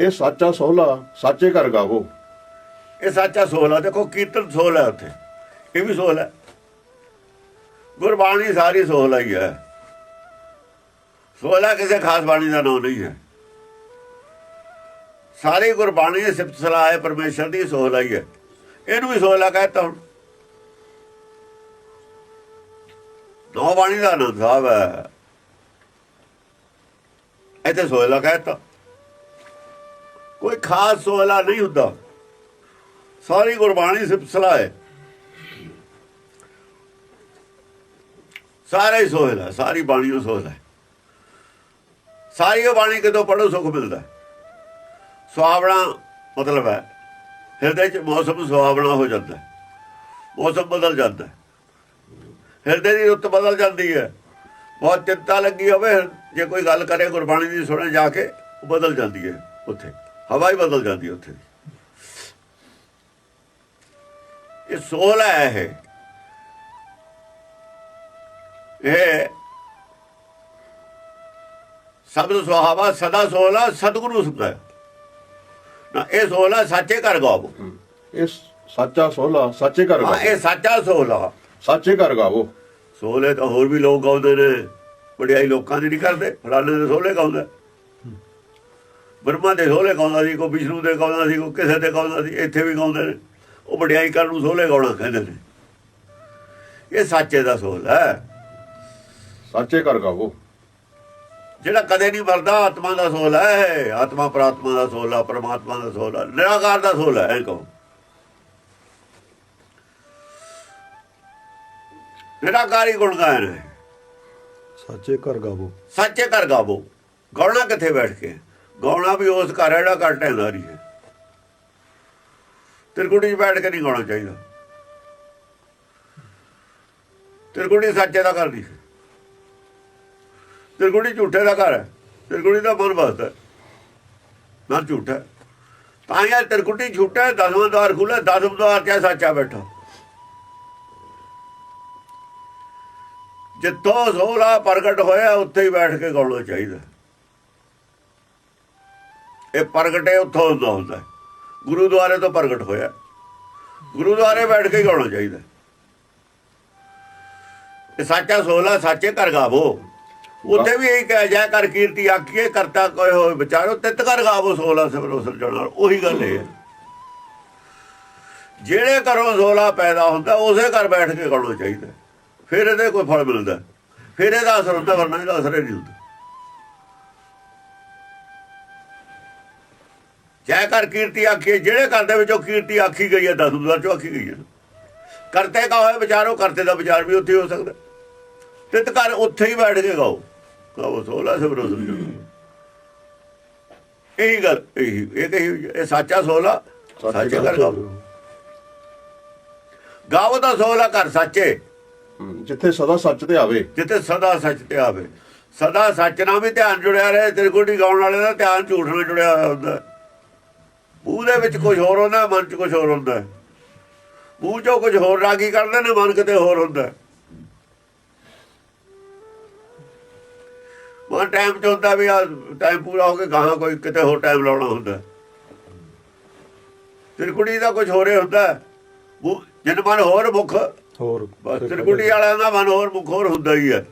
ਇਹ ਸਾਚਾ ਸੋਹਲਾ, ਸਾਚੇ ਘਰ ਗਾਵੋ ਇਹ ਸੱਚਾ ਸੋਲ ਆ ਦੇਖੋ ਕੀਰਤਨ ਸੋਲ ਹੈ ਉੱਥੇ। ਇਹ ਵੀ ਸੋਲ ਹੈ। ਗੁਰਬਾਣੀ ਸਾਰੀ ਸੋਲ ਹੀ ਹੈ। ਸੋਲਾ ਕਿਸੇ ਖਾਸ ਬਾਣੀ ਦਾ ਨਾਮ ਨਹੀਂ ਹੈ। ਸਾਰੀ ਗੁਰਬਾਣੀ ਦੀ ਸਿਫਤ ਸਲਾਹ ਹੈ, ਪਰਮੇਸ਼ਰ ਦੀ ਸੋਲ ਹੀ ਹੈ। ਇਹਨੂੰ ਵੀ ਸੋਲਾ ਕਹਿੰਦਾ ਹੁਣ। ਨੌ ਬਾਣੀ ਦਾ ਆਨੰਦ ਸਾਹਿਬ ਹੈ। ਇੱਥੇ ਸੋਲਾ ਕਹਿੰਦਾ ਕੋਈ ਖਾਸ ਸੋਲਾ ਨਹੀਂ ਹੁੰਦਾ। ਸਾਰੀ ਗੁਰਬਾਣੀ ਸਿਪਸਲਾ ਹੈ। ਸਾਰਾ ਹੀ ਸੋਹਲ ਸਾਰੀ ਬਾਣੀ ਉਹ ਸੋਹਲ ਸਾਰੀ ਉਹ ਬਾਣੀ ਕਿਦੋਂ ਪੜੋ ਸੁਖ ਮਿਲਦਾ ਸੁਹਾਵਣਾ ਮਤਲਬ ਹੈ, ਹਿਰਦੇ ਚ ਮੌਸਮ ਸੁਹਾਵਣਾ ਹੋ ਜਾਂਦਾ ਮੌਸਮ ਬਦਲ ਜਾਂਦਾ ਹਿਰਦੇ ਦੀ ਰੁੱਤ ਬਦਲ ਜਾਂਦੀ ਹੈ। ਬਹੁਤ ਚਿੰਤਾ ਲੱਗੀ ਹੋਵੇ, ਜੇ ਕੋਈ ਗੱਲ ਕਰੇ, ਗੁਰਬਾਣੀ ਦੀ ਸੁਣੇ ਜਾ ਕੇ ਬਦਲ ਜਾਂਦੀ ਹੈ ਉੱਥੇ। ਹਵਾ ਹੀ ਬਦਲ ਜਾਂਦੀ ਉੱਥੇ ਇਹ ਸੋਲ ਹੈ ਇਹ। ਸ਼ਬਦ ਸੁਹਾਵਾ ਸਦਾ ਸੋਲਾ ਸਤਿਗੁਰੂ ਸੁਣਾਇਆ ਨਾ ਇਹ ਸੋਲਾ ਸੱਚੇ ਕਰ ਗਾਵੋ ਇਹ ਸਾਚਾ ਸੋਹਲਾ ਸਾਚੇ ਘਰ ਗਾਵੋ ਇਹ ਸੱਚਾ ਸੋਲਾ ਸਾਚੇ ਘਰ ਗਾਵੋ ਸੋਲੇ ਤਾਂ ਹੋਰ ਵੀ ਲੋਕ ਗਾਉਂਦੇ ਨੇ। ਵਡਿਆਈ ਲੋਕਾਂ ਦੀ ਨਹੀਂ ਕਰਦੇ ਫਲਾਣੇ ਦੇ ਸੋਲੇ ਗਾਉਂਦਾ। ਬਰਮਾ ਦੇ ਸੋਲੇ ਗਾਉਂਦਾ ਸੀ ਕੋਈ ਵਿਸ਼ਨੂੰ ਦੇ ਗਾਉਂਦਾ ਸੀ ਕੋਈ ਕਿਸੇ ਦੇ ਗਾਉਂਦਾ ਸੀ ਇੱਥੇ ਵੀ ਗਾਉਂਦੇ ਨੇ। ਉਹ ਵਡਿਆਈ ਕਰਨ ਨੂੰ ਸੋਲੇ ਗਾਉਣਾ ਕਹਿੰਦੇ ਨੇ। ਇਹ ਸੱਚੇ ਦਾ ਸੋਲ ਹੈ। ਸਾਚੇ ਘਰ ਗਾਵੋ। ਜਿਹੜਾ ਕਦੇ ਨਹੀਂ ਮਰਦਾ ਆਤਮਾ ਦਾ ਸੋਲ ਹੈ। ਆਤਮਾ ਪ੍ਰਾਤਮਾ ਦਾ ਸੋਲ ਹੈ ਪਰਮਾਤਮਾ ਦਾ ਸੋਲ ਹੈ ਨਿਰਾਕਾਰ ਦਾ ਸੋਲ ਹੈ ਇਹ ਕਹੋ। ਨਿਰਾਕਾਰੀ ਗੁਣ ਗਾਇਨ ਹੈ। ਸਾਚੇ ਘਰ ਗਾਵੋ। ਸੱਚੇ ਘਰ ਗਾਵੋ। ਗਾਉਣਾ ਕਿੱਥੇ ਬੈਠ ਕੇ? ਗਾਉਣਾ ਵੀ ਉਸ ਘਰ ਜਿਹੜਾ ਘਰ ਢਹਿੰਦਾਰੀ ਹੈ। ਤਿਰਕੁਟੀ 'ਚ ਬੈਠ ਕੇ ਨਹੀਂ ਗਾਉਣਾ ਚਾਹੀਦਾ। ਤਿਰਕੁਟੀ ਸੱਚੇ ਦਾ ਘਰ ਨਹੀਂ ਤਿਰਕੁਟੀ ਝੂਠੇ ਦਾ ਘਰ ਹੈ। ਤਿਰਕੁਟੀ ਦਾ ਮਨ ਬਸਦਾ ਹੈ। ਝੂਠਾ ਤਾਂ ਯਾਰ ਤਿਰਕੁਟੀ ਝੂਠਾ ਦਸਵਾਂ ਦਵਾਰ ਖੁੱਲਾ ਦਸਵਾਂ ਦਵਾਰ ਤੇ ਸੱਚਾ ਬੈਠਾ। ਜਿੱਥੋਂ ਸੋਲਾ ਪ੍ਰਗਟ ਹੋਇਆ, ਉੱਥੇ ਹੀ ਬੈਠ ਕੇ ਗਾਉਣਾ ਚਾਹੀਦਾ। ਇਹ ਪ੍ਰਗਟੇ ਉੱਥੋਂ ਹੁੰਦਾ ਹੁੰਦਾ। ਹੈ। ਗੁਰੂਦੁਆਰੇ ਤੋਂ ਪ੍ਰਗਟ ਹੋਇਆ। ਗੁਰੂਦੁਆਰੇ ਬੈਠ ਕੇ ਗਾਉਣਾ ਚਾਹੀਦਾ। ਇਹ ਸੱਚਾ ਸੋਲਾ, ਸੱਚੇ ਕਰ ਗਾਵੋ। ਉੱਥੇ ਵੀ ਇਹੀ ਕਹਿ ਜਾ ਕਰ, ਕੀਰਤੀ ਆਖੀਏ, ਕਰਤਾ ਕੋਈ ਹੋਏ ਵਿਚਾਰੋ ਤਿੱਤ ਕਰ ਗਾਵੋ ਸੋਲਾ ਸਿਮਰੋ ਸਿਰਜਣ ਉਹੀ ਗੱਲ ਇਹ ਹੈ। ਜਿਹੜੇ ਘਰੋਂ ਸੋਲਾ ਪੈਦਾ ਹੁੰਦਾ, ਉਸੇ ਘਰ ਬੈਠ ਕੇ ਗਾਉਣਾ ਚਾਹੀਦਾ। ਫਿਰ ਇਹਦੇ ਕੋਈ ਫਲ ਮਿਲਦਾ। ਫਿਰ ਇਹਦਾ ਅਸਰ ਹੁੰਦਾ, ਵਰਨਾ ਇਹਦਾ ਅਸਰ ਹੀ ਨਹੀਂ ਹੁੰਦਾ। ਜੈ ਕਰ ਕੀਰਤੀ ਆਖੀ ਜਿਹੜੇ ਘਰ ਦੇ ਵਿੱਚੋਂ ਕੀਰਤੀ ਆਖੀ ਗਈ ਹੈ ਦਸ ਦੁਆਰ ਚੋਂ ਆਖੀ ਗਈ ਹੈ। ਕਰਤੇ ਕਾ ਹੋਏ ਵਿਚਾਰੋ ਕਰਤੇ ਦਾ ਵਿਚਾਰ ਵੀ ਉੱਥੇ ਹੋ ਸਕਦਾ। ਤਿਤ ਘਰ ਉੱਥੇ ਹੀ ਬੈਠ ਕੇ ਗਾਓ ਗਾਓ ਸੋਲਾ ਸਬਰੋ ਸੁਣੋ ਇਹੀ ਗੱਲ ਇਹੀ ਇਹ ਕਹੀ ਇਹ ਸੱਚਾ ਸੋਲਾ ਸੱਚੇ ਘਰ ਗਾਓ ਗਾਵੋ ਦਾ ਸੋਲਾ ਘਰ ਸੱਚੇ। ਜਿੱਥੇ ਸਦਾ ਸੱਚ ਤੇ ਆਵੇ। ਜਿੱਥੇ ਸਦਾ ਸੱਚ ਤੇ ਆਵੇ। ਸਦਾ ਸੱਚ ਨਾਲ ਵੀ ਧਿਆਨ ਜੁੜਿਆ ਰਹੇ ਤਿਰਗੁੜੀ ਗਾਉਣ ਵਾਲੇ ਦਾ ਧਿਆਨ ਝੂਠ ਨਾਲ ਜੁੜਿਆ ਹੁੰਦਾ। ਮੂੰਹ ਦੇ ਵਿੱਚ ਕੁਝ ਹੋਰ ਹੁੰਦਾ ਮਨ 'ਚ ਕੁਝ ਹੋਰ ਹੁੰਦਾ। ਮੂੰਹ 'ਚੋਂ ਕੁਝ ਹੋਰ ਰਾਗੀ ਕਰਦੇ ਨੇ ਮਨ ਕਿਤੇ ਹੋਰ ਹੁੰਦਾ। ਮਨ ਟਾਈਮ 'ਚ ਹੁੰਦਾ ਵੀ ਆ ਟਾਈਮ ਪੂਰਾ ਹੋ ਕੇ ਗਾਹਾਂ ਕੋਈ ਕਿਤੇ ਹੋਰ ਟਾਈਮ ਲਾਉਣਾ ਹੁੰਦਾ। ਤਿਰਗੁੜੀ ਦਾ ਕੁਝ ਹੋਰੇ ਹੁੰਦਾ। ਮੂੰਹ- ਜਿਨ ਮਨ ਹੋਰ ਮੁਖ ਹੋਰ। ਬਸ ਤਿਰਕੁਟੀ ਵਾਲਿਆਂ ਦਾ ਮਨ ਹੋਰ ਮੁਖ ਹੋਰ ਹੁੰਦਾ ਹੀ ਹੈ।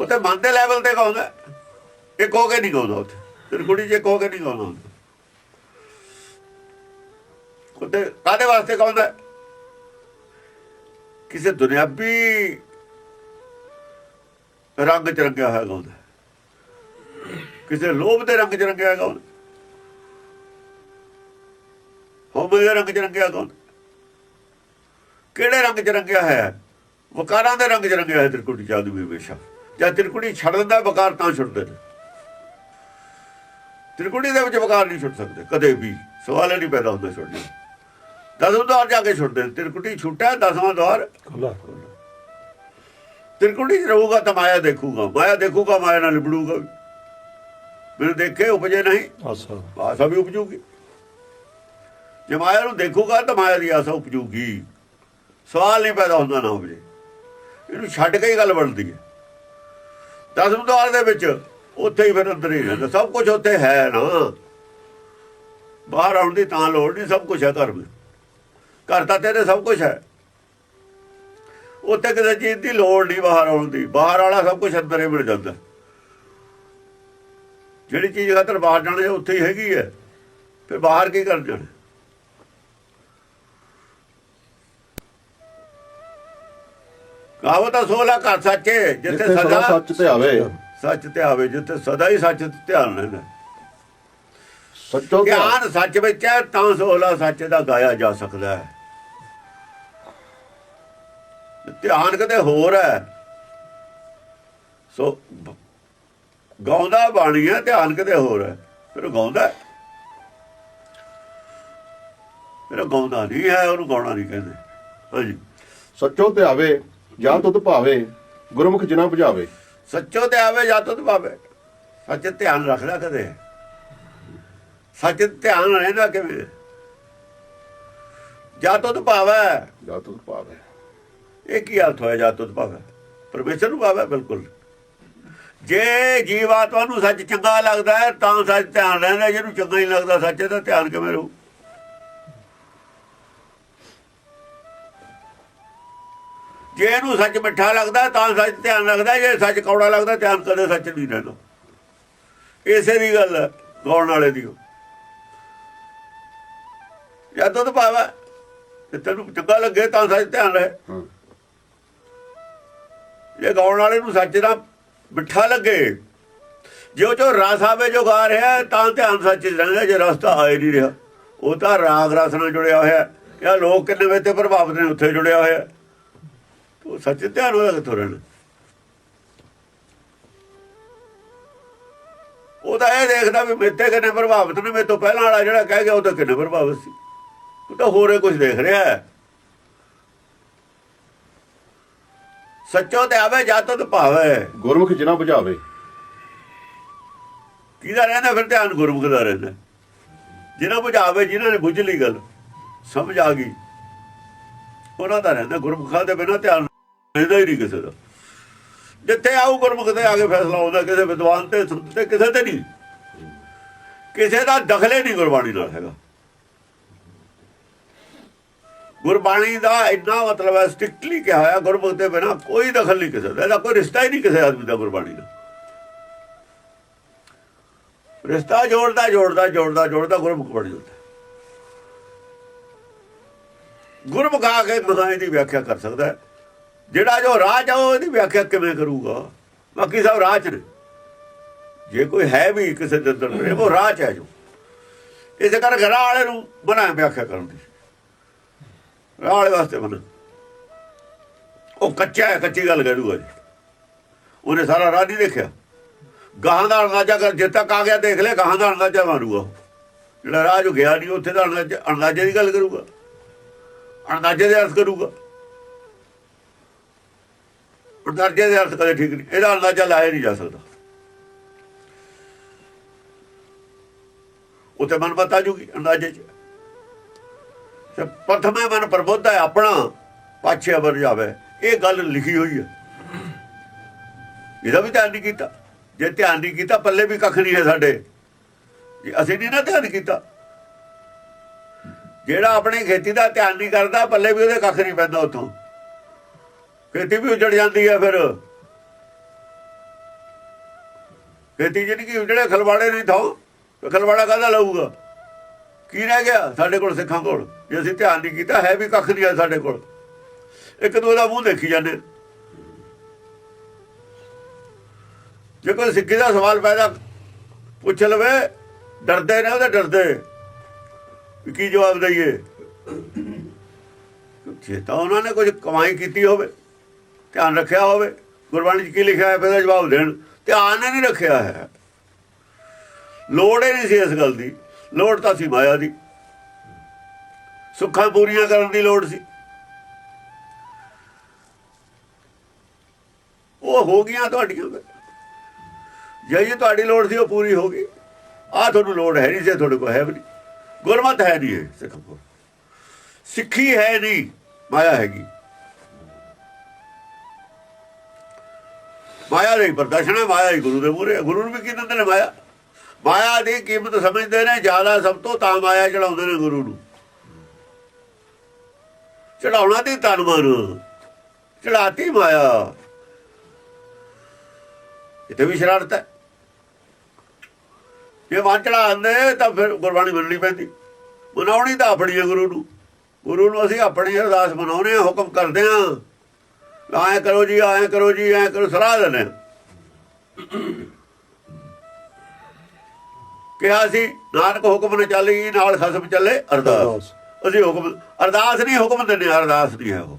ਉਹ ਤੇ ਮਨ ਦੇ ਲੈਵਲ ਤੇ ਗਾਉਂਦਾ ਇਹ ਕੋ ਕੇ ਨਹੀਂ ਗਾਉਂਦਾ ਉੱਥੇ? ਤਿਰਕੁਟੀ ਜੇ ਕੋ ਕੇ ਨਹੀਂ ਗਾਉਂਦਾ ਹੁੰਦਾ। ਉਹ ਕਾਦੇ ਵਾਸਤੇ ਗਾਉਂਦਾ ਕਿਸੇ ਦੁਨਿਆਵੀ ਰੰਗ ਚ ਰੰਗਿਆ ਹੋਇਆ ਗਾਉਂਦਾ ਕਿਸੇ ਲੋਭ ਦੇ ਰੰਗ ਚ ਰੰਗਿਆ ਹੋਇਆ ਗਾਉਂਦਾ ਹੋਵੇ ਦੇ ਰੰਗ ਚ ਰੰਗਿਆ ਕੌਣ ਕਿਹੜੇ ਰੰਗ ਚ ਰੰਗਿਆ ਹੈ ਵਕਾਰਾਂ ਦੇ ਰੰਗ ਚ ਰੰਗਿਆ ਹੈ ਤਿਰਕੁਟੀ ਜਾਦੂ ਵੀ ਹਮੇਸ਼ਾ। ਜਾਂ ਤਿਰਕੁਟੀ ਛੱਡ ਦਿੰਦਾ, ਵਕਾਰ ਤਾਂ ਛੁੱਟਦੇ ਨੇ ਤਿਰਕੁਟੀ ਦੇ ਵਿੱਚ ਵਕਾਰ ਨਹੀਂ ਛੁੱਟ ਸਕਦੇ ਕਦੇ ਵੀ। ਸਵਾਲ ਨਹੀਂ ਪੈਦਾ ਹੁੰਦਾ ਛੁੱਟਣ ਦਸਵੇਂ ਦਵਾਰ ਜਾ ਕੇ ਛੁੱਟਦੇ। ਤਿਰਕੁਟੀ ਛੁੱਟਿਆ ਦਸਵਾਂ ਦਵਾਰ ਖੁੱਲਾ ਤਿਰਕੁਟੀ ਰਹੂਗਾ ਤਾਂ ਮਾਇਆ ਦੇਖੂਗਾ। ਮਾਇਆ ਦੇਖੂਗਾ ਮਾਇਆ ਨਾਲ ਲਿਬੜੂਗਾ। ਬਿਨ ਦੇਖੇ ਉਪਜੇ ਨਹੀਂ। ਆਸਾ। ਆਸਾ ਵੀ ਉਪਜੂਗੀ। ਜੇ ਮਾਇਆ ਨੂੰ ਦੇਖੂਗਾ ਤਾਂ ਮਾਇਆ ਦੀ ਆਸਾ ਉਪਜੂਗੀ। ਸਵਾਲ ਨਹੀਂ ਪੈਦਾ ਹੁੰਦਾ ਨਾ ਉਪਜੇ। ਇਹਨੂੰ ਛੱਡ ਕੇ ਹੀ ਗੱਲ ਬਣਦੀ ਹੈ। ਦਸਮ ਦਵਾਰ ਦੇ ਵਿੱਚ ਉੱਥੇ ਹੀ ਫਿਰ ਅੰਦਰ ਹੀ ਰਹਿੰਦਾ। ਸਭ ਕੁਝ ਉੱਥੇ ਹੈ ਨਾ। ਬਾਹਰ ਆਉਣ ਦੀ ਤਾਂ ਲੋੜ ਨਹੀਂ ਸਭ ਕੁਝ ਹੈ ਘਰ ਵਿੱਚ। ਘਰ ਤਾਂ ਤੇਰੇ ਸਭ ਕੁਝ ਹੈ। ਉੱਥੇ ਕਿਸੇ ਚੀਜ਼ ਦੀ ਲੋੜ ਨਹੀਂ ਬਾਹਰ ਆਉਣ ਦੀ। ਬਾਹਰ ਵਾਲਾ ਸਭ ਕੁਝ ਅੰਦਰ ਹੀ ਮਿਲ ਜਾਂਦਾ। ਜਿਹੜੀ ਚੀਜ਼ ਖਾਤਰ ਬਾਹਰ ਜਾਣਾ ਉੱਥੇ ਹੀ ਹੈਗੀ ਹੈ। ਫਿਰ ਬਾਹਰ ਕੀ ਕਰਨ ਜਾਣਾ? ਕਹਾਵਤ ਤਾਂ ਸੋਲਾ ਘਰ ਸੱਚੇ ਜਿੱਥੇ ਸਦਾ ਸੱਚ ਤੇ ਆਵੇ। ਸੱਚ ਤੇ ਆਵੇ ਜਿੱਥੇ ਸਦਾ ਹੀ ਸੱਚ ਤੇ ਧਿਆਨ ਰਹਿੰਦਾ। ਸੱਚੋ ਧਿਆਨ। ਗਿਆਨ ਸੱਚ ਵਿੱਚ ਹੈ ਤਾਂ ਸੋਲਾ ਸੱਚ ਦਾ ਗਾਇਆ ਜਾ ਸਕਦਾ ਹੈ। ਧਿਆਨ ਕਦੇ ਹੋਰ ਹੈ। ਸੋ ਗਾਉਂਦਾ ਬਾਣੀ ਹੈ ਧਿਆਨ ਕਦੇ ਹੋਰ ਹੈ। ਫਿਰ ਗਾਉਂਦਾ। ਫਿਰ ਗਾਉਂਦਾ ਨਹੀਂ ਹੈ ਉਹਨੂੰ ਗਾਉਣਾ ਨਹੀਂ ਕਹਿੰਦੇ। ਹਾਂਜੀ। ਸੱਚੋ ਤੇ ਆਵੇ ਜਾਂ ਤੁਧ ਭਾਵੇ ਗੁਰਮੁਖ ਜਿਨਾ 부ਝਾਵੇ ਸੱਚੋ ਤੇ ਆਵੇ ਜਾਂ ਤੁਧ ਪਾਵੇ ਸੱਚ ਧਿਆਨ ਰੱਖਦਾ ਕਦੇ। ਸੱਚ ਧਿਆਨ ਰਹਿੰਦਾ ਕਿਵੇਂ? ਜਾਂ ਤੁਧ ਪਾਵੇ ਜਾਂ ਤੁਧ ਭਾਵੇ। ਇਹ ਕੀ ਅਰਥ ਹੋਇਆ ਜਾਂ ਤੁਧ ਪਾਵੇ ਪਰਮੇਸ਼ਰ ਨੂੰ ਪਾਵੇ ਬਿਲਕੁਲ। ਜੇ ਜੀਵਾਤਮਾ ਨੂੰ ਸੱਚ ਚੰਗਾ ਲੱਗਦਾ ਹੈ ਤਾਂ ਸੱਚ ਧਿਆਨ ਰਹਿੰਦਾ ਜਿਹਨੂੰ ਚੰਗਾ ਨਹੀਂ ਲੱਗਦਾ ਸੱਚ ਦਾ ਧਿਆਨ ਕਿਵੇਂ ਰਹੂ? ਜੇ ਇਹਨੂੰ ਸੱਚ ਮਿੱਠਾ ਲੱਗਦਾ ਤਾਂ ਸੱਚ ਧਿਆਨ ਰੱਖਦਾ ਜੇ ਸੱਚ ਕੌੜਾ ਲੱਗਦਾ ਧਿਆਨ ਕਦੇ ਸੱਚ ਨਹੀਂ ਰਹਿੰਦਾ ਇਸੇ ਦੀ ਗੱਲ ਗਾਉਣ ਵਾਲੇ ਦੀ। ਜਾਂ ਦੁੱਧ ਪਾਵਾ ਤੇ ਤੈਨੂੰ ਚੰਗਾ ਲੱਗੇ ਤਾਂ ਸੱਚ ਧਿਆਨ ਰਹੇ। ਜੇ ਗਾਉਣ ਵਾਲੇ ਨੂੰ ਸੱਚ ਦਾ ਮਿੱਠਾ ਲੱਗੇ ਜੋ ਜੋ ਰਸ ਆਵੇ ਜੋ ਗਾ ਰਿਹਾ ਤਾਂ ਧਿਆਨ ਸੱਚ ਰਹਿੰਦਾ ਜੇ ਰਸਤਾ ਆਏ ਨਹੀਂ ਰਿਹਾ। ਉਹ ਤਾਂ ਰਾਗ ਰਸ ਨਾਲ ਜੁੜਿਆ ਹੋਇਆ ਜਾਂ ਲੋਕ ਕਿੰਨੇ ਵੇ ਤੇ ਪ੍ਰਭਾਵਿਤ ਨੇ ਉੱਥੇ ਜੁੜਿਆ ਹੋਇਆ ਉਹ ਸੱਚ ਧਿਆਨ ਉਹਦਾ ਕਿੱਥੋਂ ਰਹਿਣਾ? ਉਹ ਤਾਂ ਇਹ ਦੇਖਦਾ ਵੀ ਮੇਤੇ ਕਿੰਨੇ ਪ੍ਰਭਾਵਿਤ ਨੇ ਮੇਰੇ ਤੋਂ ਪਹਿਲਾਂ ਵਾਲਾ ਜਿਹੜਾ ਕਹਿ ਗਿਆ ਉਹ ਤਾਂ ਕਿੰਨੇ ਪ੍ਰਭਾਵਿਤ ਸੀ। ਉਹ ਤਾਂ ਹੋਰੇ ਕੁਝ ਦੇਖ ਰਿਹਾ ਹੈ। ਸੱਚੋ ਤੇ ਆਵੇ ਜਾਂ ਤੋ ਭਾਵੇ। ਗੁਰਮੁਖ ਜਿਨਾ 부ਝਾਵੇ ਕਿਹਦਾ ਰਹਿੰਦਾ ਫਿਰ ਧਿਆਨ? ਗੁਰਮੁਖ ਦਾ ਰਹਿੰਦਾ। ਜਿਹਨਾਂ ਬੁਝਾਵੇ ਜਿਨ੍ਹਾਂ ਨੇ ਬੁੱਝ ਲਈ ਗੱਲ ਸਮਝ ਆ ਗਈ। ਉਹਨਾਂ ਦਾ ਰਹਿੰਦਾ ਗੁਰਮੁਖਾਂ ਦੇ ਬਿਨਾਂ ਧਿਆਨ ਰਹਿੰਦਾ ਹੀ ਨਹੀਂ ਕਿਸੇ ਦਾ। ਜਿੱਥੇ ਆਊ ਗੁਰਮੁਖ ਤੇ ਆ ਕੇ ਫੈਸਲਾ ਹੁੰਦਾ, ਕਿਸੇ ਵਿਦਵਾਨ ਤੇ ਸੰਤ ਤੇ ਕਿਸੇ ਤੇ ਨਹੀਂ। ਕਿਸੇ ਦਾ ਦਖਲੇ ਨਹੀਂ ਗੁਰਬਾਣੀ ਨਾਲ ਹੈਗਾ। ਗੁਰਬਾਣੀ ਦਾ ਇੰਨਾ ਮਤਲਬ ਹੈ ਸਟ੍ਰਿਕਟਲੀ ਕਿਹਾ ਹੋਇਆ, ਗੁਰਮੁਖ ਦੇ ਬਿਨਾਂ ਕੋਈ ਦਖਲ ਨਹੀਂ ਕਿਸੇ ਦਾ। ਇਹਦਾ ਕੋਈ ਰਿਸ਼ਤਾ ਹੀ ਨਹੀਂ ਕਿਸੇ ਆਦਮੀ ਦਾ ਗੁਰਬਾਣੀ ਨਾਲ ਰਿਸ਼ਤਾ ਜੋੜਦਾ ਜੋੜਦਾ ਜੋੜਦਾ ਜੋੜਦਾ ਗੁਰਮੁਖ ਬਣ ਜਾਂਦਾ। ਗੁਰਮੁਖ ਆ ਕੇ ਮਹਾਂ ਦੀ ਵਿਆਖਿਆ ਕਰ ਸਕਦਾ ਹੈ। ਜਿਹੜਾ ਜੋ ਰਾਜ ਆ ਉਹਦੀ ਵਿਆਖਿਆ ਕਿਵੇਂ ਕਰੂਗਾ। ਬਾਕੀ ਸਭ ਰਾਜ ਨੇ। ਜੇ ਕੋਈ ਹੈ ਵੀ ਕਿਸੇ ਦੇ ਅੰਦਰ ਪ੍ਰੇਮ, ਉਹ ਰਾਜ ਹੈ ਜੋ। ਇਸੇ ਕਰ ਘਰਾਂ ਵਾਲੇ ਨੂੰ ਬਣਾ ਵਿਆਖਿਆ ਕਰਨ ਦੀ। ਰਾਹ ਵਾਲੇ ਵਾਸਤੇ ਬਣਾ। ਉਹ ਕੱਚਾ ਹੈ ਕੱਚੀ ਗੱਲ ਕਰੂਗਾ ਜੀ। ਉਹਨੇ ਸਾਰਾ ਰਾਹ ਨਹੀਂ ਦੇਖਿਆ। ਗਾਹਾਂ ਦਾ ਅੰਦਾਜ਼ਾ ਕਰ ਜੇ ਤੱਕ ਆ ਗਿਆ ਦੇਖ ਲੈ ਗਾਹਾਂ ਦਾ ਅੰਦਾਜ਼ਾ ਮਾਰੂਗਾ। ਜਿਹੜਾ ਰਾਹ ਜੋ ਗਿਆ ਨਹੀਂ ਉੱਥੇ ਦਾ ਅੰਦਾਜ਼ਾ ਅੰਦਾਜ਼ੇ ਦੀ ਗੱਲ ਕਰੂਗਾ। ਅੰਦਾਜ਼ੇ ਦੇ ਅਰਥ ਕਰੂਗਾ। ਅੰਦਾਜ਼ੇ ਦੇ ਅਰਥ ਕਦੇ ਠੀਕ ਨਹੀਂ। ਇਹਦਾ ਅੰਦਾਜ਼ਾ ਲਾਇਆ ਨਹੀਂ ਜਾ ਸਕਦਾ। ਉਤੇ ਮਨ ਬਤਾ ਜੂਗੀ ਅੰਦਾਜ਼ੇ ਚ। ਤੇ ਪ੍ਰਥਮੇ ਮਨ ਪ੍ਰਬੁੱਧ ਆਪਣਾ ਪਾਛੇ ਅਵਰ ਜਾਵੇ। ਇਹ ਗੱਲ ਲਿਖੀ ਹੋਈ ਹੈ। ਇਹਦਾ ਵੀ ਧਿਆਨ ਨਹੀਂ ਕੀਤਾ। ਜੇ ਧਿਆਨ ਨਹੀਂ ਕੀਤਾ, ਪੱਲੇ ਵੀ ਕੱਖ ਨਹੀਂ ਹੈ ਸਾਡੇ। ਜੇ ਅਸੀਂ ਨਹੀਂ ਨਾ ਧਿਆਨ ਕੀਤਾ। ਜਿਹੜਾ ਆਪਣੀ ਖੇਤੀ ਦਾ ਧਿਆਨ ਨਹੀਂ ਕਰਦਾ, ਪੱਲੇ ਵੀ ਉਹਦੇ ਕੱਖ ਨਹੀਂ ਪੈਂਦਾ ਉਥੋਂ। ਖੇਤੀ ਵੀ ਉਜੜ ਜਾਂਦੀ ਹੈ ਫਿਰ। ਖੇਤੀ ਜਿਹੜੀ ਕਿ ਉਜੜੇ, ਖਲਵਾੜੇ ਨਹੀਂ ਥਾਂ ਤੇ ਖਲਵਾੜਾ ਕਾਹਦਾ ਲਊਗਾ? ਕੀ ਰਹਿ ਗਿਆ ਸਾਡੇ ਕੋਲ ਸਿੱਖਾਂ ਕੋਲ? ਜੇ ਅਸੀਂ ਧਿਆਨ ਨਹੀਂ ਕੀਤਾ, ਹੈ ਵੀ ਕੱਖ ਨਹੀਂ ਆ ਸਾਡੇ ਕੋਲ। ਇੱਕ ਦੂਜੇ ਦਾ ਮੂੰਹ ਦੇਖੀ ਜਾਂਦੇ। ਜੇ ਕੋਈ ਸਿੱਖੀ ਦਾ ਸਵਾਲ ਪੈਦਾ ਪੁੱਛ ਲਵੇ, ਡਰਦੇ ਨੇ ਉਹਦੇ ਡਰਦੇ। ਕੀ ਜਵਾਬ ਦਈਏ? ਜੇ ਤਾਂ ਉਹਨਾਂ ਨੇ ਕੁਝ ਕਮਾਈ ਕੀਤੀ ਹੋਵੇ। ਧਿਆਨ ਰੱਖਿਆ ਹੋਵੇ, ਗੁਰਬਾਣੀ 'ਚ ਕੀ ਲਿਖਿਆ ਹੈ ਫਿਰ ਜਵਾਬ ਦੇਣ। ਧਿਆਨ ਨਹੀਂ ਰੱਖਿਆ ਹੈ। ਲੋੜ ਹੀ ਨਹੀਂ ਸੀ ਇਸ ਗੱਲ ਦੀ। ਲੋੜ ਤਾਂ ਸੀ ਮਾਇਆ ਦੀ। ਸੁੱਖਾਂ ਪੂਰੀਆਂ ਕਰਨ ਦੀ ਲੋੜ ਸੀ। ਉਹ ਹੋ ਗਈਆਂ ਤੁਹਾਡੀਆਂ ਫਿਰ। ਜੇ ਤੁਹਾਡੀ ਲੋੜ ਸੀ, ਉਹ ਪੂਰੀ ਹੋ ਗਈ। ਆ ਤੁਹਾਨੂੰ ਲੋੜ ਹੈ ਨਹੀਂ ਜੇ ਤੁਹਾਡੇ ਕੋਲ ਹੈ ਵੀ ਨਹੀਂ। ਗੁਰਮਤ ਹੈ ਨਹੀਂ ਇਹ, ਸਿੱਖ ਕੋਲ। ਸਿੱਖੀ ਹੈ ਨਹੀਂ, ਮਾਇਆ ਹੈਗੀ। ਮਾਇਆ ਦੇ ਪ੍ਰਦਰਸ਼ਨ ਹੈ, ਮਾਇਆ ਹੀ ਗੁਰੂ ਦੇ ਮੂਹਰੇ ਗੁਰੂ ਨੂੰ ਵੀ ਕੀ ਦਿੰਦੇ ਨੇ ਮਾਇਆ? ਮਾਇਆ ਦੀ ਕੀਮਤ ਸਮਝਦੇ ਨੇ, ਜ਼ਿਆਦਾ ਸਭ ਤੋਂ ਤਾਂ ਮਾਇਆ ਚੜਾਉਂਦੇ ਨੇ ਗੁਰੂ ਨੂੰ। ਚੜਾਉਣਾ ਦੀ ਤਨ ਮਨ ਚੜਾਤੀ ਮਾਇਆ। ਇਹ ਤੇ ਵੀ ਸ਼ਰਾਰਤ ਹੈ। ਜੇ ਮਨ ਚੜਾਉਂਦੇ ਤਾਂ ਫਿਰ ਗੁਰਬਾਣੀ ਮੰਨਣੀ ਪੈਂਦੀ। ਮਨਾਉਣੀ ਤਾਂ ਆਪਣੀ ਹੈ ਗੁਰੂ ਨੂੰ। ਗੁਰੂ ਨੂੰ ਅਸੀਂ ਆਪਣੀ ਅਰਦਾਸ ਮਨਾਉਨੇ ਆ ਹੁਕਮ ਕਰਦੇ ਆ ਐਂ ਕਰੋ ਜੀ ਐਂ ਕਰੋ ਜੀ ਐਂ ਕਰੋ ਸਲਾਹ ਦਿੰਦੇ। ਕਿਹਾ ਸੀ ਨਾਨਕ ਹੁਕਮ ਨੇ ਚੱਲੀ ਨਾਲ ਖਸਮ ਚੱਲੇ ਅਰਦਾਸ। ਅਸੀਂ ਹੁਕਮ ਅਰਦਾਸ ਨਹੀਂ ਹੁਕਮ ਦਿੰਦੇ ਅਰਦਾਸ ਨਹੀਂ ਹੈ ਉਹ।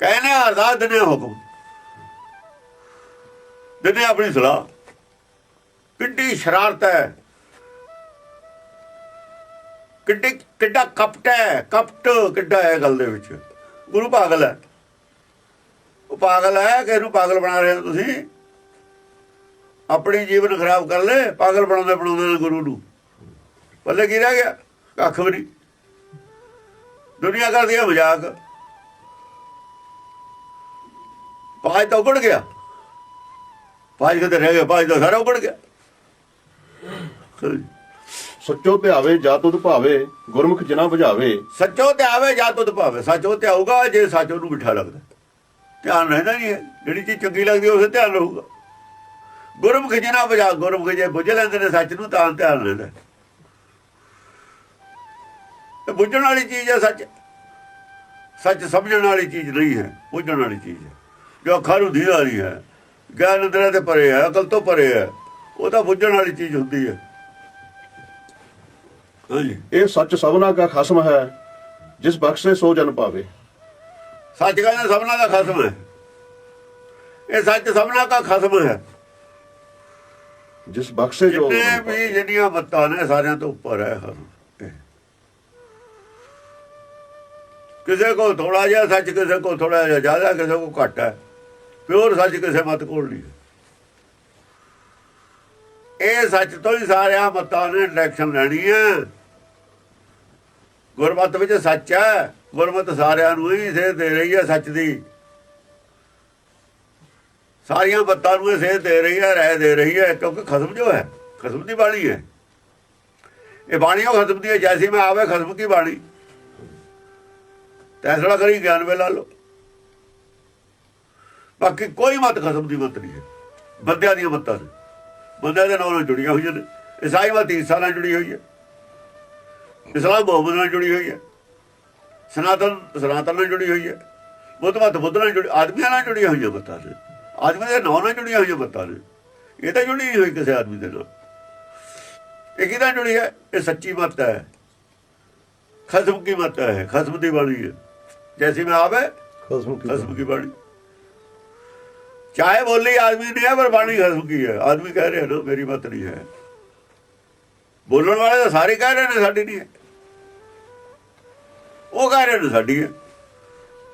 ਕਹਿੰਦੇ ਅਰਦਾਸ ਦਿੰਦੇ ਹੁਕਮ। ਦਿੰਦੇ ਆਪਣੀ ਸਲਾਹ। ਕਿੱਡੀ ਸ਼ਰਾਰਤ ਹੈ। ਕਿੱਡੀ ਕਿੱਡਾ ਕਪਟ ਹੈ ਕਪਟ ਕਿੱਡਾ ਹੈ ਗੱਲ ਦੇ ਵਿੱਚ। ਗੁਰੂ ਪਾਗਲ ਹੈ। ਉਹ ਪਾਗਲ ਹੈ ਕਿ ਇਹਨੂੰ ਪਾਗਲ ਬਣਾ ਰਹੇ ਹੋ ਤੁਸੀਂ? ਆਪਣੀ ਜੀਵਨ ਖਰਾਬ ਕਰ ਲੈ ਪਾਗਲ ਬਣਾਉਂਦੇ ਬਣਾਉਂਦੇ ਨੇ ਗੁਰੂ ਨੂੰ। ਪੱਲੇ ਕੀ ਰਹਿ ਗਿਆ? ਕੱਖ ਵੀ ਨਹੀਂ। ਦੁਨੀਆ ਕਰਦੀ ਹੈ ਮਜ਼ਾਕ। ਪਾਜ ਤਾਂ ਉਗੜ ਗਿਆ। ਪਾਜ ਕਿਤੇ ਰਹਿ ਗਿਆ ਪਾਜ ਤਾਂ ਸਾਰਾ ਉਗੜ ਗਿਆ। ਸੱਚੋ ਧਿਆਵੇ ਜਾ ਤੁਧ ਭਾਵੇ ਗੁਰਮੁਖ ਜਿਨਾ 부ਝਾਵੇ ਸੱਚੋ ਤੇ ਆਵੇ ਜਾਂ ਤੁਧ ਭਾਵੇ। ਸੱਚੋ ਤੇ ਆਊਗਾ ਜੇ ਸੱਚ ਉਹਨੂੰ ਮਿੱਠਾ ਲੱਗਦਾ। ਧਿਆਨ ਰਹਿੰਦਾ ਨਹੀਂ ਹੈ। ਜਿਹੜੀ ਚੀਜ਼ ਚੰਗੀ ਲੱਗਦੀ ਉਸੇ ਧਿਆਨ ਰਹੂਗਾ। ਗੁਰਮੁਖ ਜਿਨਾ ਬਜਾ ਗੁਰਮੁਖ ਜੇ ਬੁੱਝ ਲੈਂਦੇ ਨੇ ਸੱਚ ਨੂੰ, ਤਾਂ ਧਿਆਨ ਰਹਿੰਦਾ ਇਹ ਬੁੱਝਣ ਵਾਲੀ ਚੀਜ਼ ਹੈ ਸੱਚ। ਸੱਚ ਸਮਝਣ ਵਾਲੀ ਚੀਜ਼ ਨਹੀਂ ਹੈ, ਬੁੱਝਣ ਵਾਲੀ ਚੀਜ਼ ਹੈ। ਜੋ ਅੱਖਾਂ ਨੂੰ ਦੀਦਾ ਨਹੀਂ ਹੈ ਗਿਆਨ ਅੰਦਰਾਂ ਤੇ ਪਰੇ ਹੈ, ਅਕਲ ਤੋਂ ਪਰੇ ਹੈ, ਉਹ ਤਾਂ ਬੁੱਝਣ ਵਾਲੀ ਚੀਜ਼ ਹੁੰਦੀ ਹੈ। ਹਾਂਜੀ। ਇਹ ਸੱਚ ਸਭਨਾ ਕਾ ਖਸਮ ਹੈ, ਜਿਸ ਬਖਸ਼ੇ ਸੋ ਜਨ ਪਾਵੇ। ਸੱਚ ਕਹਿੰਦੇ ਸਭਨਾ ਦਾ ਖਸਮ ਹੈ। ਇਹ ਸੱਚ ਸਭਨਾ ਦਾ ਖਸਮ ਹੈ। ਜਿਸ ਬਖਸ਼ੇ ਜੋ ਜਿੰਨੇ ਵੀ ਜਿਹੜੀਆਂ ਮੱਤਾਂ ਨੇ ਸਾਰਿਆਂ ਤੋਂ ਉੱਪਰ ਹੈ। ਕਿਸੇ ਕੋਲ ਥੋੜਾ ਜਿਹਾ ਸੱਚ ਕਿਸੇ ਕੋਲ ਥੋੜਾ ਜਿਹਾ ਜ਼ਿਆਦਾ ਕਿਸੇ ਕੋਲ ਘੱਟ ਹੈ। ਪਿਓਰ ਸੱਚ ਕਿਸੇ ਮਤ ਕੋਲ ਨਹੀਂ। ਇਹ ਸੱਚ ਤੋਂ ਹੀ ਸਾਰਿਆਂ ਮੱਤਾਂ ਨੇ ਡਾਇਰੈਕਸ਼ਨ ਲੈਣੀ ਹੈ। ਗੁਰਮਤ ਵਿੱਚ ਸੱਚ ਹੈ। ਗੁਰਮਤ ਸਾਰਿਆਂ ਨੂੰ ਹੀ ਸੇਧ ਦੇ ਰਹੀ ਹੈ, ਸੱਚ ਦੀ। ਸਾਰੀਆਂ ਬੱਤਾਂ ਨੂੰ ਇਹ ਸੇਧ ਦੇ ਰਹੀ ਹੈ ਰਹਿ ਦੇ ਰਹੀ ਹੈ, ਕਿਉਂਕਿ ਖਸਮ ਜੋ ਹੈ, ਖਸਮ ਦੀ ਬਾਣੀ ਹੈ। ਇਹ ਬਾਣੀ ਉਹ ਖਸਮ ਦੀ ਹੈ, ਜੈਸੀ ਮੈਂ ਆਵੇ ਖਸਮ ਕੀ ਬਾਣੀ? ਤੈਸੜਾ ਕਰੀ ਗਿਆਨ ਵੇਲਾ ਲੋ ਬਾਕੀ ਕੋਈ ਮਤ ਖਸਮ ਦੀ ਮਤ ਨਹੀਂ ਹੈ। ਬੰਦਿਆਂ ਦੀਆਂ ਮਤਾਂ ਨੇ। ਬੰਦਿਆਂ ਦੇ ਨਾਲ ਜੁੜੀਆਂ ਹੋਈਆਂ ਨੇ। ਈਸਾਈ ਮਤ ਈਸਾ ਨਾਲ ਜੁੜੀ ਹੋਈ ਹੈ। ਇਸਲਾਮ ਮੁਹੰਮਦ ਨਾਲ ਜੁੜੀ ਹੋਈ ਹੈ। ਸਨਾਤਨ ਸਨਾਤਨ ਨਾਲ ਜੁੜੀ ਹੋਈ ਹੈ। ਬੁੱਧ ਮਤ ਬੁੱਧ ਨਾਲ ਜੁੜੀ ਆਦਮੀਆਂ ਨਾਲ ਜੁੜੀਆਂ ਹੋਈਆਂ ਮਤਾਂ ਨੇ। ਆਦਮੀ ਦੇ ਨਾਂ ਨਾਲ ਜੁੜੀਆਂ ਹੋਈਆਂ ਮਤਾਂ ਨੇ। ਇਹ ਤਾਂ ਜੁੜੀ ਨਹੀਂ ਹੋਈ ਕਿਸੇ ਆਦਮੀ ਦੇ ਨਾਲ। ਇਹ ਕਿਹਦਾ ਜੁੜੀ ਹੈ? ਇਹ ਸੱਚੀ ਮਤ ਹੈ। ਖਸਮ ਕੀ ਮਤ ਹੈ? ਖਸਮ ਦੀ ਬਾਣੀ ਹੈ। ਜੈਸੀ ਮੈਂ ਆਵੇ ਖਸਮ ਕੀ ਖਸਮ ਕੀ ਬਾਣੀ ਚਾਹੇ ਬੋਲੀ ਆਦਮੀ ਨੇ ਹੈ ਪਰ ਬਾਣੀ ਖਸਮ ਕੀ ਹੈ? ਆਦਮੀ ਕਹਿ ਰਿਹਾ ਨਾ ਮੇਰੀ ਮਤ ਨਹੀਂ ਹੈ। ਬੋਲਣ ਵਾਲੇ ਤਾਂ ਸਾਰੇ ਕਹਿ ਰਹੇ ਨੇ ਸਾਡੀ ਨਹੀਂ ਹੈ। ਉਹ ਕਹਿ ਰਹੇ ਨੇ ਸਾਡੀ ਹੈ।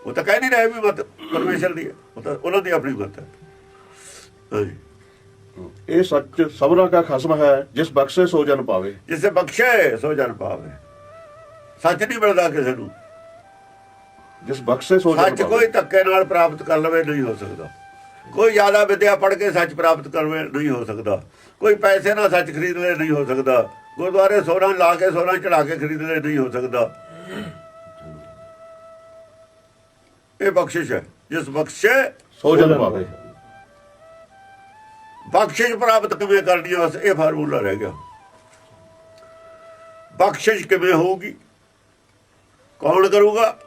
ਉਹ ਤਾਂ ਕਹਿ ਨਹੀਂ ਰਹੇ ਵੀ ਮਤ ਪਰਮੇਸ਼ਰ ਦੀ ਹੈ। ਉਹ ਤਾਂ ਉਹਨਾਂ ਦੀ ਆਪਣੀ ਮਤ ਹੈ। ਹਾਂਜੀ। ਇਹ ਸੱਚ ਸਭਨਾ ਕਾ ਖਸਮ ਹੈ ਜਿਸ ਬਖਸ਼ੇ ਸੋ ਜਨ ਪਾਵੇ। ਜਿਸੇ ਬਖਸ਼ੇ ਸੋ ਜਨ ਪਾਵੇ। ਸੱਚ ਨਹੀਂ ਮਿਲਦਾ ਕਿਸੇ ਨੂੰ। ਜਿਸ ਬਖਸ਼ੇ ਸੋ ਜਨ ਸੱਚ ਕੋਈ ਧੱਕੇ ਨਾਲ ਪ੍ਰਾਪਤ ਕਰ ਲਵੇ ਨਹੀਂ ਹੋ ਸਕਦਾ। ਕੋਈ ਜ਼ਿਆਦਾ ਵਿਦਿਆ ਪੜ੍ਹ ਕੇ ਸੱਚ ਪ੍ਰਾਪਤ ਕਰਵੇ ਨਹੀਂ ਹੋ ਸਕਦਾ। ਕੋਈ ਪੈਸੇ ਨਾਲ ਸੱਚ ਖਰੀਦ ਲੈ ਨਹੀਂ ਹੋ ਸਕਦਾ। ਗੁਰਦੁਆਰੇ ਸੋਨਾ ਲਾ ਕੇ ਸੋਨਾ ਚੜਾ ਕੇ ਖਰੀਦ ਲੈ ਨਹੀਂ ਹੋ ਸਕਦਾ। ਇਹ ਬਖਸ਼ਿਸ਼ ਹੈ ਜਿਸ ਬਖਸ਼ੇ ਸੋ ਜਨ ਪਾਵੇ। ਬਖਸ਼ਿਸ਼ ਪ੍ਰਾਪਤ ਕਿਵੇਂ ਕਰਨੀ ਹੈ ਬਸ ਇਹ ਫਾਰਮੂਲਾ ਰਹਿ ਗਿਆ। ਬਖਸ਼ਿਸ਼ ਕਿਵੇਂ ਹੋਊਗੀ? ਕੌਣ ਕਰੂਗਾ?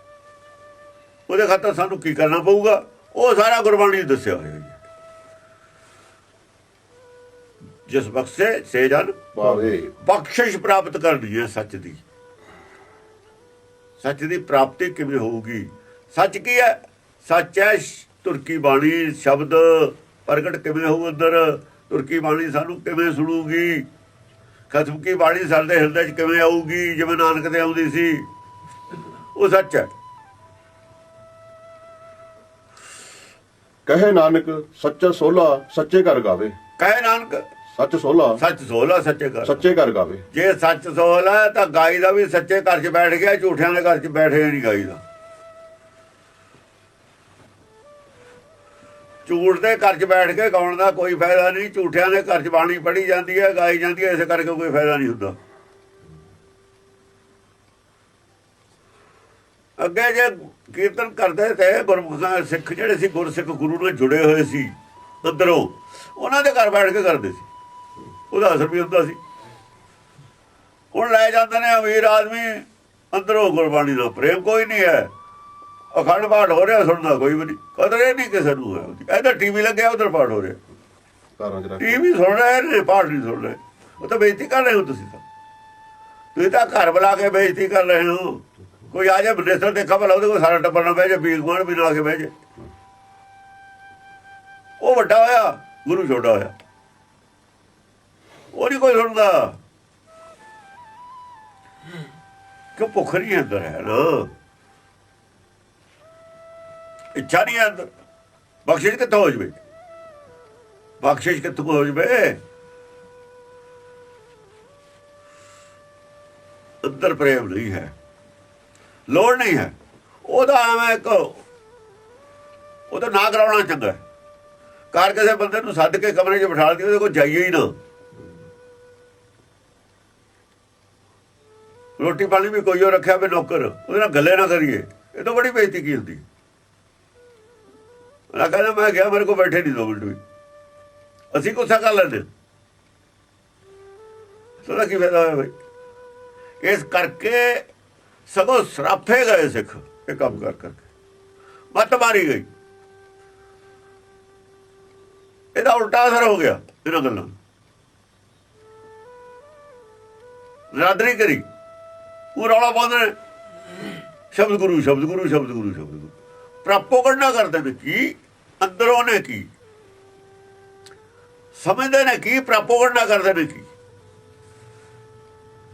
ਉਹਦੇ ਖਾਤਰ ਸਾਨੂੰ ਕੀ ਕਰਨਾ ਪਊਗਾ? ਉਹ ਸਾਰਾ ਗੁਰਬਾਣੀ ਦੱਸਿਆ ਹੋਇਆ ਹੈ ਜਿਸ ਬਖਸ਼ੇ ਸੇ ਜਨ ਪਾਵੇ। ਬਖਸ਼ਿਸ਼ ਪ੍ਰਾਪਤ ਕਰਨੀ ਹੈ ਸੱਚ ਦੀ। ਸੱਚ ਦੀ ਪ੍ਰਾਪਤੀ ਕਿਵੇਂ ਹੋਊਗੀ? ਸੱਚ ਕੀ ਹੈ? ਸੱਚ ਹੈ ਤੁਰਕੀ ਬਾਣੀ ਸ਼ਬਦ ਪ੍ਰਗਟ ਕਿਵੇਂ ਹੋਊ ਅੰਦਰ? ਤੁਰਕੀ ਬਾਣੀ ਸਾਨੂੰ ਕਿਵੇਂ ਸੁਣੂਗੀ? ਖਸਮ ਕੀ ਬਾਣੀ ਸਾਡੇ ਹਿਰਦੇ 'ਚ ਕਿਵੇਂ ਆਊਗੀ? ਜਿਵੇਂ ਨਾਨਕ ਦੇ ਆਉਂਦੀ ਸੀ। ਉਹ ਸੱਚ ਹੈ। ਕਹੇ ਨਾਨਕ ਸੱਚਾ ਸੋਲਾ ਸੱਚੇ ਘਰ ਗਾਵੇ। ਕਹੇ ਨਾਨਕ। ਸੱਚ ਸੋਲਾ ਸੱਚ ਸੋਲਾ ਸੱਚੇ ਕਰ ਸੱਚੇ ਘਰ ਗਾਵੇ। ਜੇ ਸੱਚ ਸੋਲ ਤਾਂ ਗਾਈ ਦਾ ਵੀ ਸੱਚੇ ਘਰ 'ਚ ਬੈਠ ਗਿਆ ਝੂਠਿਆਂ ਦੇ ਘਰ 'ਚ ਬੈਠੇ ਨਹੀਂ ਗਾਈ ਦਾ। ਝੂਠ ਦੇ ਘਰ 'ਚ ਬੈਠ ਕੇ ਗਾਉਣ ਦਾ ਕੋਈ ਫਾਇਦਾ ਨਹੀਂ, ਝੂਠਿਆਂ ਦੇ ਘਰ 'ਚ ਬਾਣੀ ਪੜੀ ਜਾਂਦੀ ਹੈ, ਗਾਈ ਜਾਂਦੀ ਹੈ, ਇਸੇ ਕਰਕੇ ਕੋਈ ਫਾਇਦਾ ਨਹੀਂ ਹੁੰਦਾ। ਅੱਗੇ ਜੇ ਕੀਰਤਨ ਕਰਦੇ ਤੇ ਗੁਰਮੁਖਾਂ ਸਿੱਖ ਜਿਹੜੇ ਸੀ, ਗੁਰਸਿੱਖ ਗੁਰੂ ਨਾਲ ਜੁੜੇ ਹੋਏ ਸੀ, ਅੰਦਰੋਂ, ਉਹਨਾਂ ਦੇ ਘਰ ਬੈਠ ਕੇ ਕਰਦੇ ਸੀ। ਉਹਦਾ ਅਸਰ ਵੀ ਹੁੰਦਾ ਸੀ। ਹੁਣ ਲੈ ਜਾਂਦੇ ਨੇ ਅਮੀਰ ਆਦਮੀ, ਅੰਦਰੋਂ ਗੁਰਬਾਣੀ ਦਾ ਪ੍ਰੇਮ ਕੋਈ ਨਹੀਂ ਹੈ। ਅਖੰਡ ਪਾਠ ਹੋ ਰਿਹਾ ਸੁਣਦਾ ਕੋਈ ਵੀ ਨਹੀਂ। ਕਦਰ ਇਹ ਨਹੀਂ ਕਿਸੇ ਨੂੰ। ਇੱਧਰ ਟੀਵੀ ਲੱਗਿਆ ਉਧਰ ਪਾਠ ਹੋ ਰਿਹਾ। ਘਰਾਂ 'ਚ ਰੱਖ ਕੇ। ਟੀਵੀ ਸੁਣ ਰਹੇ ਨੇ ਪਾਠ ਨਹੀਂ ਸੁਣ ਰਹੇ। ਉਹ ਤਾਂ ਬੇਇੱਜ਼ਤੀ ਕਰ ਰਹੇ ਹੋ ਤੁਸੀਂ ਤਾਂ। ਤੁਸੀਂ ਤਾਂ ਘਰ ਬੁਲਾ ਕੇ ਬੇਇੱਜ਼ਤੀ ਕਰ ਰਹੇ ਹੋ। ਕੋਈ ਆ ਜਾ ਮਿਨਿਸਟਰ ਦੇਖਾ ਭਲਾ ਉਹਦੇ ਕੋਲ ਸਾਰਾ ਟੱਬਰ ਨਾ ਬਹਿ ਜਾ ਵੀਰ ਗੁਆਂਢ ਵੀ ਨਾ ਕੇ ਬਹਿ ਜਾ ਉਹ ਵੱਡਾ ਹੋਇਆ ਗੁਰੂ ਛੋਟਾ ਹੋਇਆ। ਉਹ ਨਹੀਂ ਕੋਈ ਸੁਣਦਾ। ਕਿ ਭੁੱਖ ਨਹੀਂ ਅੰਦਰ ਹੈ ਨਾ? ਇੱਛਾ ਨਹੀਂ ਹੈ ਅੰਦਰ। ਬਖਸ਼ਿਸ਼ ਕਿੱਥੋਂ ਹੋ ਜਵੇ? ਬਖਸ਼ਿਸ਼ ਕਿੱਥੋਂ ਹੋ ਜਵੇ? ਅੰਦਰ ਪ੍ਰੇਮ ਨਹੀਂ ਹੈ। ਲੋੜ ਨਹੀਂ ਹੈ। ਉਹਦਾ ਐਵੇਂ ਇੱਕ ਉਹਦਾ ਨਾ ਕਰਾਉਣਾ ਚੰਗਾ ਹੈ। ਘਰ ਕਿਸੇ ਬੰਦੇ ਨੂੰ ਸੱਦ ਕੇ ਕਮਰੇ 'ਚ ਬਿਠਾ ਦਿਓ ਉਹਦੇ ਕੋਲ ਜਾਈਏ ਹੀ ਨਾ। ਰੋਟੀ ਪਾਣੀ ਵੀ ਕੋਈ ਉਹ ਰੱਖਿਆ ਵੀ ਨੌਕਰ, ਉਹਦੇ ਨਾਲ ਗੱਲੇ ਨਾ ਕਰੀਏ। ਇਹ ਤਾਂ ਬੜੀ ਬੇਇੱਜ਼ਤੀ ਕੀ ਹੁੰਦੀ? ਮੈਂ ਕਹਿੰਦਾ, ਮੈਂ ਗਿਆ ਮੇਰੇ ਕੋਲ ਬੈਠੇ ਨਹੀਂ ਦੋ ਮਿੰਟ ਵੀ। ਅਸੀਂ ਗੁੱਸਾ ਕਰ ਲੈਂਦੇ ਸੋਦਾ ਕੀ ਫਾਇਦਾ ਹੋਇਆ ਬਈ? ਇਸ ਕਰਕੇ ਸਗੋਂ ਸਰਾਫੇ ਗਏ ਸਿੱਖ, ਇਹ ਕੰਮ ਕਰ ਕਰਕੇ। ਮੱਤ ਮਾਰੀ ਗਈ। ਇਹਦਾ ਉਲਟਾ ਅਸਰ ਹੋ ਗਿਆ ਇਹਨਾਂ ਗੱਲਾਂ ਰਾਦਰੀ ਕਰੀ। ਉਹ ਰੌਲਾ ਪਾਉਂਦੇ ਨੇ। ਸ਼ਬਦ ਗੁਰੂ ਸ਼ਬਦ ਗੁਰੂ ਸ਼ਬਦ ਗੁਰੂ ਸ਼ਬਦ ਗੁਰੂ। ਪ੍ਰਾਪੋ ਪ੍ਰਪੋਗੰਡਾ ਕਰਦੇ ਨੇ ਕੀ ਅੰਦਰੋਂ ਨੇ ਕੀ? ਸਮਝਦੇ ਨੇ ਕੀ, ਪ੍ਰਪੋਗੰਡਾ ਕਰਦੇ ਨੇ ਕੀ?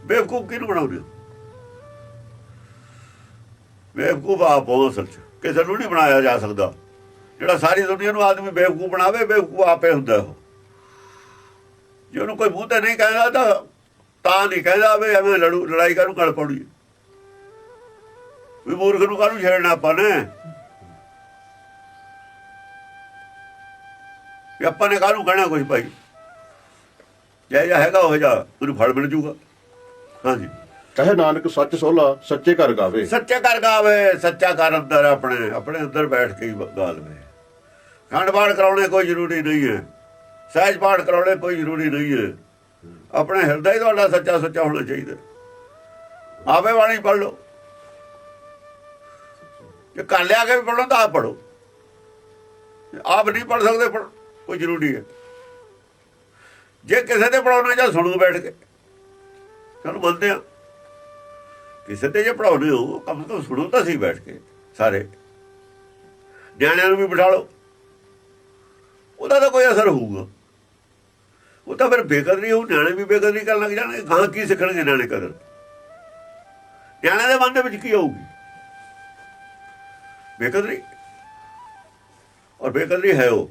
ਬੇਵਕੂਫ ਕਿਹਨੂੰ ਬਣਾਉਂਦੇ ਬੇਵਕੂਫ ਆਪ ਹੋ ਅਸਲ 'ਚ। ਕਿਸੇ ਨੂੰ ਨਹੀਂ ਬਣਾਇਆ ਜਾ ਸਕਦਾ। ਜਿਹੜਾ ਸਾਰੀ ਦੁਨੀਆ ਨੂੰ ਆਦਮੀ ਬੇਵਕੂਫ ਬਣਾਵੇ, ਬੇਵਕੂਫ ਆਪੇ ਹੁੰਦਾ ਉਹ। ਜੇ ਉਹਨੂੰ ਕੋਈ ਮੂੰਹ ਤੇ ਨਹੀਂ ਕਹਿੰਦਾ ਤਾਂ ਤਾਂ ਨਹੀਂ ਕਹਿੰਦਾ ਵੀ ਐਵੇਂ ਲੜੂ, ਲੜਾਈ ਕਰੂ ਗੱਲ ਪਾਉਣੀ ਵੀ ਮੂਰਖ ਨੂੰ ਕਾਹਨੂੰ ਛੇੜਨਾ ਆਪਾਂ ਨੇ? ਵੀ ਆਪਾਂ ਨੇ ਕਾਹਨੂੰ ਕਹਿਣਾ ਕੁਝ ਭਾਈ? ਜੈ ਜਾ ਹੈਗਾ ਉਹ ਜਾ ਉਹਨੂੰ ਫਲ ਮਿਲ ਜੂਗਾ। ਹਾਂਜੀ। ਕਹੇ ਨਾਨਕ ਸੱਚ ਸੋਲਾ ਸੱਚੇ ਘਰ ਗਾਵੇ। ਸੱਚਾ ਕਰ ਗਾਵੇ ਸੱਚਾ ਕਰ ਅੰਦਰ ਆਪਣੇ ਆਪਣੇ ਅੰਦਰ ਬੈਠ ਕੇ ਹੀ ਗਾ ਲਵੇ ਖੰਡ ਪਾਠ ਕਰਾਉਣੇ ਕੋਈ ਜ਼ਰੂਰੀ ਨਹੀਂ ਹੈ। ਸਹਿਜ ਪਾਠ ਕਰਾਉਣੇ ਕੋਈ ਜ਼ਰੂਰੀ ਨਹੀਂ ਹੈ। ਆਪਣੇ ਹਿਰਦਾ ਹੀ ਤੁਹਾਡਾ ਸੱਚਾ ਸੱਚਾ ਹੋਣਾ ਚਾਹੀਦਾ। ਆਪੇ ਬਾਣੀ ਪੜ੍ਹ ਲਓ। ਜੇ ਕਰ ਲਿਆ ਕੇ ਵੀ ਪੜ੍ਹੋ ਤਾਂ ਆਪ ਪੜ੍ਹੋ। ਆਪ ਨਹੀਂ ਪੜ੍ਹ ਸਕਦੇ ਪੜ੍ਹ ਕੋਈ ਜ਼ਰੂਰੀ ਹੈ। ਜੇ ਕਿਸੇ ਦੇ ਪੜਾਉਣਾ ਜਾਂ ਸੁਣੋ ਬੈਠ ਕੇ। ਚਲੋ ਮੰਨਦੇ ਆ। ਕਿਸੇ ਤੇ ਜੇ ਪੜਾਉਣੇ ਹੋ ਕਮ ਤੋਂ ਸੁਣੋ ਤਾਂ ਸਹੀ ਬੈਠ ਕੇ, ਸਾਰੇ। ਨਿਆਣਿਆਂ ਨੂੰ ਵੀ ਬਿਠਾ ਲਓ। ਉਹਦਾ ਤਾਂ ਕੋਈ ਅਸਰ ਹੋਊਗਾ। ਉਹ ਤਾਂ ਫਿਰ ਬੇਕਦਰੀ ਹੋਊ, ਨਿਆਣੇ ਵੀ ਬੇਕਦਰੀ ਕਰਨ ਲੱਗ ਜਾਣਗੇ ਗਾਂ ਕੀ ਸਿੱਖਣਗੇ ਨਿਆਣੇ ਕਦਰ ਨਿਆਣਿਆਂ ਦੇ ਮਨ ਦੇ ਵਿੱਚ ਕੀ ਹੋਊਗੀ ਬੇਕਦਰੀ। ਔਰ ਬੇਕਦਰੀ ਹੈ ਉਹ।